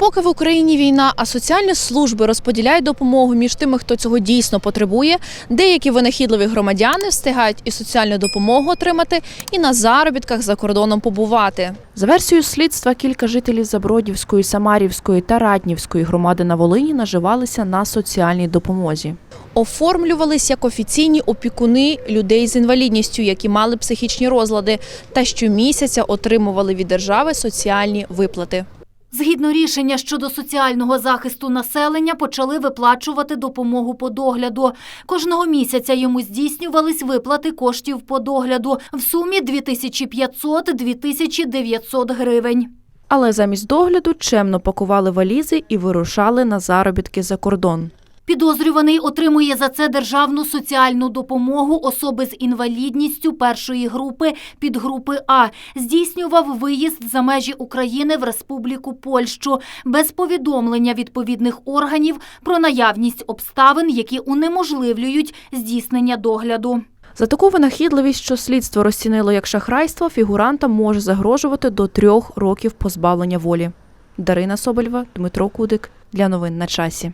Поки в Україні війна, а соціальні служби розподіляють допомогу між тими, хто цього дійсно потребує, деякі винахідливі громадяни встигають і соціальну допомогу отримати, і на заробітках за кордоном побувати. За версією слідства, кілька жителів Забродівської, Самарівської та Раднівської громади на Волині наживалися на соціальній допомозі. Оформлювались як офіційні опікуни людей з інвалідністю, які мали психічні розлади, та щомісяця отримували від держави соціальні виплати. Згідно рішення щодо соціального захисту населення, почали виплачувати допомогу по догляду. Кожного місяця йому здійснювались виплати коштів по догляду в сумі 2500-2900 гривень. Але замість догляду чемно пакували валізи і вирушали на заробітки за кордон. Підозрюваний отримує за це державну соціальну допомогу особи з інвалідністю першої групи підгрупи А. Здійснював виїзд за межі України в Республіку Польщу без повідомлення відповідних органів про наявність обставин, які унеможливлюють здійснення догляду. За таку винахідливість, що слідство розцінило як шахрайство, фігурантам може загрожувати до трьох років позбавлення волі. Дарина Соболєва, Дмитро Кудик для новин на часі.